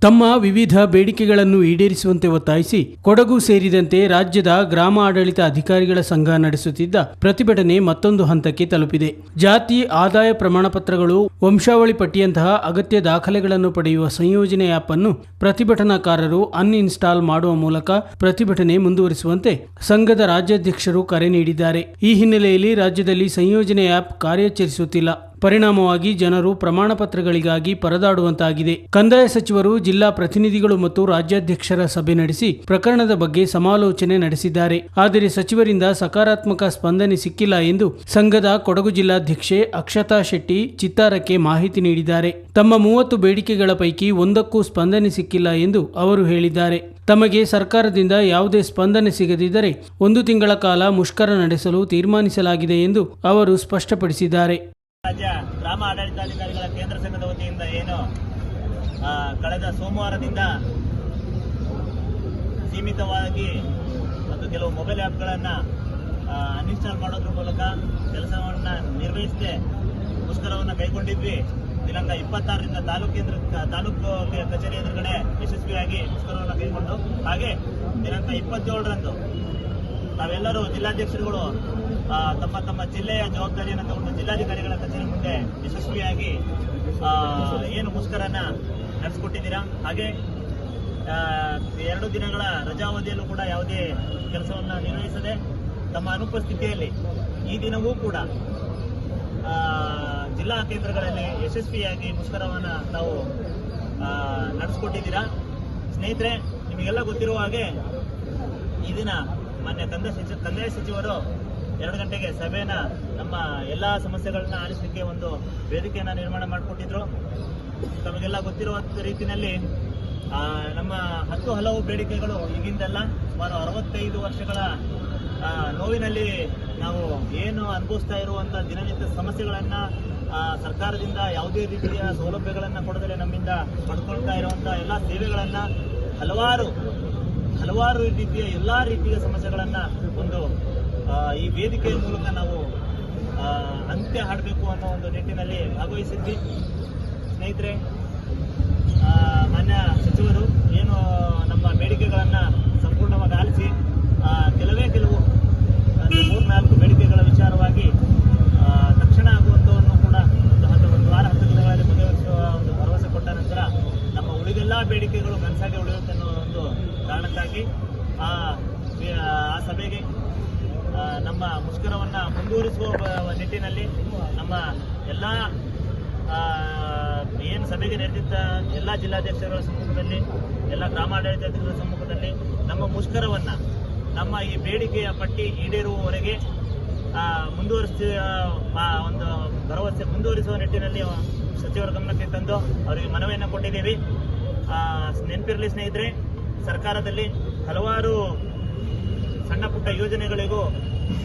ತಮ್ಮ ವಿವಿಧ ಬೇಡಿಕೆಗಳನ್ನು ಈಡೇರಿಸುವಂತೆ ಒತ್ತಾಯಿಸಿ ಕೊಡಗು ಸೇರಿದಂತೆ ರಾಜ್ಯದ ಗ್ರಾಮ ಆಡಳಿತ ಅಧಿಕಾರಿಗಳ ಸಂಘ ನಡೆಸುತ್ತಿದ್ದ ಪ್ರತಿಭಟನೆ ಮತ್ತೊಂದು ಹಂತಕ್ಕೆ ತಲುಪಿದೆ. ಜಾತಿ, ಆದಾಯ ಪ್ರಮಾಣಪತ್ರಗಳು, ವಂಶಾವಳಿ ಪಟ್ಟಿಯಂತಹ ಅಗತ್ಯ ದಾಖಲೆಗಳನ್ನು ಪಡೆಯುವ ಸಂಯೋಜನೆ ಆಪ್ ಅನ್ನು ಪ್ರತಿಭಟನಾಕಾರರು ಅನ್ಇನ್ಸ್ಟಾಲ್ ಮಾಡುವ ಮೂಲಕ ಪ್ರತಿಭಟನೆ ಮುಂದುವರಿಸುವಂತೆ ಸಂಘದ ರಾಜ್ಯಾಧ್ಯಕ್ಷರು ಕರೆ ನೀಡಿದ್ದಾರೆ. ಈ ಹಿನ್ನೆಲೆಯಲ್ಲಿ ರಾಜ್ಯದಲ್ಲಿ ಸಂಯೋಜನೆ ಆಪ್ ಕಾರ್ಯಾಚರಿಸುತ್ತಿಲ್ಲ. ಪರಿಣಾಮವಾಗಿ ಜನರು ಪ್ರಮಾಣ ಪತ್ರಗಳಿಗಾಗಿ ಪರದಾಡುವಂತಾಗಿದೆ. ಕಂದಾಯ ಸಚಿವರು, ಜಿಲ್ಲಾ ಪ್ರತಿನಿಧಿಗಳು ಮತ್ತು ರಾಜ್ಯಾಧ್ಯಕ್ಷರ ಸಭೆ ನಡೆಸಿ ಪ್ರಕರಣದ ಬಗ್ಗೆ ಸಮಾಲೋಚನೆ ನಡೆಸಿದ್ದಾರೆ. ಆದರೆ ಸಚಿವರಿಂದ ಸಕಾರಾತ್ಮಕ ಸ್ಪಂದನೆ ಸಿಕ್ಕಿಲ್ಲ ಎಂದು ಸಂಘದ ಕೊಡಗು ಜಿಲ್ಲಾಧ್ಯಕ್ಷೆ ಅಕ್ಷತಾ ಶೆಟ್ಟಿ ಚಿತ್ತಾರಕ್ಕೆ ಮಾಹಿತಿ ನೀಡಿದ್ದಾರೆ. ತಮ್ಮ ಮೂವತ್ತು ಬೇಡಿಕೆಗಳ ಪೈಕಿ ಒಂದಕ್ಕೂ ಸ್ಪಂದನೆ ಸಿಕ್ಕಿಲ್ಲ ಎಂದು ಅವರು ಹೇಳಿದ್ದಾರೆ. ತಮಗೆ ಸರ್ಕಾರದಿಂದ ಯಾವುದೇ ಸ್ಪಂದನೆ ಸಿಗದಿದ್ದರೆ ಒಂದು ತಿಂಗಳ ಕಾಲ ಮುಷ್ಕರ ನಡೆಸಲು ತೀರ್ಮಾನಿಸಲಾಗಿದೆ ಎಂದು ಅವರು ಸ್ಪಷ್ಟಪಡಿಸಿದ್ದಾರೆ. ರಾಜ್ಯ ಗ್ರಾಮ ಆಡಳಿತಾಧಿಕಾರಿಗಳ ಕೇಂದ್ರ ಸಂಘದ ವತಿಯಿಂದ ಏನು ಕಳೆದ ಸೋಮವಾರದಿಂದ ಸೀಮಿತವಾಗಿ ಮತ್ತು ಕೆಲವು ಮೊಬೈಲ್ ಆ್ಯಪ್ಗಳನ್ನು ಅನ್ಇನ್ಸ್ಟಾಲ್ ಮಾಡೋದ್ರ ಮೂಲಕ ಕೆಲಸವನ್ನು ನಿರ್ವಹಿಸದೆ ಮುಷ್ಕರವನ್ನು ಕೈಗೊಂಡಿದ್ವಿ. ದಿನಾಂಕ ಇಪ್ಪತ್ತಾರರಿಂದ ತಾಲೂಕು ಕೇಂದ್ರ, ತಾಲೂಕು ಕಚೇರಿ ಎದುರುಗಡೆ ಯಶಸ್ವಿಯಾಗಿ ಮುಷ್ಕರವನ್ನು ಕೈಗೊಂಡು. ಹಾಗೆ ದಿನಾಂಕ ಇಪ್ಪತ್ತೇಳರಂದು ನಾವೆಲ್ಲರೂ ಜಿಲ್ಲಾಧ್ಯಕ್ಷರುಗಳು ತಮ್ಮ ತಮ್ಮ ಜಿಲ್ಲೆಯ ಜವಾಬ್ದಾರಿಯನ್ನು ತಗೊಂಡು ಜಿಲ್ಲಾಧಿಕಾರಿಗಳ ಕಚೇರಿ ಮುಂದೆ ಯಶಸ್ವಿಯಾಗಿ ಏನು ಮುಷ್ಕರನ್ನ ನಡೆಸಿಕೊಟ್ಟಿದ್ದೀರಾ? ಹಾಗೆ ಎರಡು ದಿನಗಳ ರಜಾವಧಿಯಲ್ಲೂ ಕೂಡ ಯಾವುದೇ ಕೆಲಸವನ್ನು ನಿರ್ವಹಿಸದೆ ತಮ್ಮ ಅನುಪಸ್ಥಿತಿಯಲ್ಲಿ ಈ ದಿನವೂ ಕೂಡ ಜಿಲ್ಲಾ ಕೇಂದ್ರಗಳಲ್ಲಿ ಯಶಸ್ವಿಯಾಗಿ ಮುಷ್ಕರವನ್ನು ತಾವು ನಡೆಸ್ಕೊಟ್ಟಿದ್ದೀರಾ? ಸ್ನೇಹಿತರೆ, ನಿಮಗೆಲ್ಲ ಗೊತ್ತಿರುವ ಹಾಗೆ ಈ ದಿನ ಮಾನ್ಯ ಕಂದಾಯ ಸಚಿವ ಕಂದಾಯ ಸಚಿವರು ಎರಡು ಗಂಟೆಗೆ ಸಭೆನ ನಮ್ಮ ಎಲ್ಲ ಸಮಸ್ಯೆಗಳನ್ನ ಆಲಿಸಲಿಕ್ಕೆ ಒಂದು ವೇದಿಕೆಯನ್ನು ನಿರ್ಮಾಣ ಮಾಡಿಕೊಟ್ಟಿದ್ರು. ತಮಗೆಲ್ಲ ಗೊತ್ತಿರುವ ರೀತಿಯಲ್ಲಿ ನಮ್ಮ ಹತ್ತು ಹಲವು ಬೇಡಿಕೆಗಳು ಈಗಿಂದಲ್ಲ ಸುಮಾರು ಅರವತ್ತೈದು ವರ್ಷಗಳ ನೋವಿನಲ್ಲಿ ನಾವು ಏನು ಅನುಭವಿಸ್ತಾ ಇರುವಂಥ ದಿನನಿತ್ಯ ಸಮಸ್ಯೆಗಳನ್ನು ಸರ್ಕಾರದಿಂದ ಯಾವುದೇ ರೀತಿಯ ಸೌಲಭ್ಯಗಳನ್ನು ಕೊಡದಲೆ ನಮ್ಮಿಂದ ಪಡ್ಕೊಳ್ತಾ ಇರುವಂಥ ಎಲ್ಲ ಸೇವೆಗಳನ್ನು ಹಲವಾರು ಹಲವಾರು ರೀತಿಯ ಎಲ್ಲ ರೀತಿಯ ಸಮಸ್ಯೆಗಳನ್ನು ಒಂದು ಈ ವೇದಿಕೆಯ ಮೂಲಕ ನಾವು ಅಂತ್ಯ ಹಾಡಬೇಕು ಅನ್ನೋ ಒಂದು ನಿಟ್ಟಿನಲ್ಲಿ ಭಾಗವಹಿಸಿದ್ವಿ. ಸ್ನೇಹಿತರೆ ಮಾನ್ಯ ಸಚಿವರು ಏನು ನಮ್ಮ ಬೇಡಿಕೆಗಳನ್ನ ಸಂಪೂರ್ಣವಾಗಿ ಆಲಿಸಿ ಆ, ಕೆಲವೇ ಕೆಲವು ಅಂದ್ರೆ ಮೂರ್ನಾಲ್ಕು ಬೇಡಿಕೆಗಳ ವಿಚಾರವಾಗಿ ಆ, ತಕ್ಷಣ ಆಗುವಂಥವನ್ನು ಕೂಡ ಒಂದು ಹತ್ತು ಒಂದು ವಾರ ಹತ್ತು ದಿನಗಳಲ್ಲಿ ಬಗೆಹರಿಸುವ ಒಂದು ಭರವಸೆ ಕೊಟ್ಟ ನಂತರ ನಮ್ಮ ಉಳಿದೆಲ್ಲ ಬೇಡಿಕೆಗಳು ಮನಸ್ಸಾಗೆ ಉಳಿಯುತ್ತೆ ಅನ್ನೋ ಒಂದು ಕಾರಣಕ್ಕಾಗಿ ಆ ಆ ಸಭೆಗೆ ಆ, ನಮ್ಮ ಮುಷ್ಕರವನ್ನು ಮುಂದುವರಿಸುವ ನಿಟ್ಟಿನಲ್ಲಿ ನಮ್ಮ ಎಲ್ಲ ಏನು ಸಭೆಗೆ ನೆರೆದಿದ್ದ ಎಲ್ಲ ಜಿಲ್ಲಾಧ್ಯಕ್ಷರ ಸಮ್ಮುಖದಲ್ಲಿ, ಎಲ್ಲ ಗ್ರಾಮಾಡಳಿತಗಳ ಸಮ್ಮುಖದಲ್ಲಿ ನಮ್ಮ ಮುಷ್ಕರವನ್ನು, ನಮ್ಮ ಈ ಬೇಡಿಕೆಯ ಪಟ್ಟಿ ಈಡೇರುವವರೆಗೆ ಮುಂದುವರಿಸುವ ಒಂದು ಭರವಸೆ ಮುಂದುವರಿಸುವ ನಿಟ್ಟಿನಲ್ಲಿ ಸಚಿವರ ಗಮನಕ್ಕೆ ತಂದು ಅವರಿಗೆ ಮನವಿಯನ್ನು ಕೊಟ್ಟಿದ್ದೀವಿ. ನೆನಪಿರಲಿ ಸ್ನೇಹಿತರೆ, ಸರ್ಕಾರದಲ್ಲಿ ಹಲವಾರು ಸಣ್ಣ ಪುಟ್ಟ ಯೋಜನೆಗಳಿಗೂ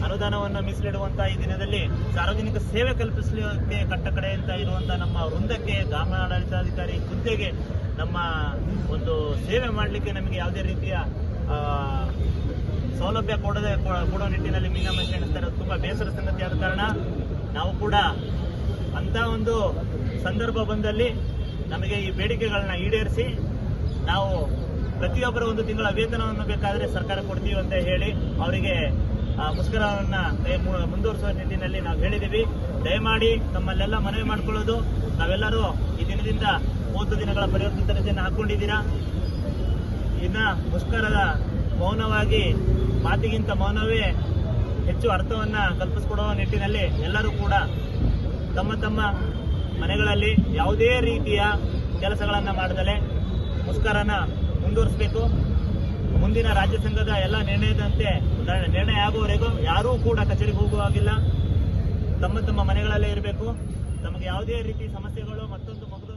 ಅನುದಾನವನ್ನು ಮೀಸಲಿಡುವಂತಹ ಈ ದಿನದಲ್ಲಿ ಸಾರ್ವಜನಿಕ ಸೇವೆ ಕಲ್ಪಿಸಲಿಕ್ಕೆ ಕಟ್ಟ ಕಡೆ ಅಂತ ಇರುವಂತಹ ನಮ್ಮ ವೃಂದಕ್ಕೆ ಗ್ರಾಮಾಡಳಿತಾಧಿಕಾರಿ ಹುದ್ದೆಗೆ ನಮ್ಮ ಒಂದು ಸೇವೆ ಮಾಡಲಿಕ್ಕೆ ನಮಗೆ ಯಾವುದೇ ರೀತಿಯ ಸೌಲಭ್ಯ ಕೊಡದೆ ಕೊಡೋ ನಿಟ್ಟಿನಲ್ಲಿ ಮೀನಾಮಶಿ ಎಣಿಸ್ತಾ ಇರೋದು ತುಂಬಾ ಬೇಸರ ಸಂಗತಿ ಆದ ಕಾರಣ ನಾವು ಕೂಡ ಅಂತ ಒಂದು ಸಂದರ್ಭ ಬಂದಲ್ಲಿ ನಮಗೆ ಈ ಬೇಡಿಕೆಗಳನ್ನ ಈಡೇರಿಸಿ ನಾವು ಪ್ರತಿಯೊಬ್ಬರ ಒಂದು ತಿಂಗಳ ವೇತನವನ್ನು ಬೇಕಾದರೆ ಸರ್ಕಾರ ಕೊಡ್ತೀವಿ ಅಂತ ಹೇಳಿ ಅವರಿಗೆ ಮುಷ್ಕರವನ್ನ ಮುಂದುವರಿಸುವ ನಿಟ್ಟಿನಲ್ಲಿ ನಾವು ಹೇಳಿದ್ದೀವಿ. ದಯಮಾಡಿ ತಮ್ಮಲ್ಲೆಲ್ಲ ಮನವಿ ಮಾಡಿಕೊಳ್ಳೋದು. ನಾವೆಲ್ಲರೂ ಈ ದಿನದಿಂದ ಮೂವತ್ತು ದಿನಗಳ ಪರಿವರ್ತಿತ ರಜೆಯನ್ನು ಹಾಕೊಂಡಿದ್ದೀರಾ? ಇನ್ನ ಮುಷ್ಕರದ ಮೌನವಾಗಿ, ಮಾತಿಗಿಂತ ಮೌನವೇ ಹೆಚ್ಚು ಅರ್ಥವನ್ನ ಕಲ್ಪಿಸಿಕೊಡುವ ನಿಟ್ಟಿನಲ್ಲಿ ಎಲ್ಲರೂ ಕೂಡ ತಮ್ಮ ತಮ್ಮ ಮನೆಗಳಲ್ಲಿ ಯಾವುದೇ ರೀತಿಯ ಕೆಲಸಗಳನ್ನು ಮಾಡದಲೆ ಮುಷ್ಕರನ ಮುಂದುವರಿಸಬೇಕು. ಮುಂದಿನ ರಾಜ್ಯ ಸಂಘದ ಎಲ್ಲ ನಿರ್ಣಯದಂತೆ ನಿರ್ಣಯ ಆಗುವವರೆಗೂ ಯಾರೂ ಕೂಡ ಕಚೇರಿಗೆ ಹೋಗುವಾಗಿಲ್ಲ ತಮ್ಮ ತಮ್ಮ ಮನೆಗಳಲ್ಲೇ ಇರಬೇಕು. ತಮಗೆ ಯಾವುದೇ ರೀತಿ ಸಮಸ್ಯೆಗಳು ಮತ್ತೊಂದು ಮಗು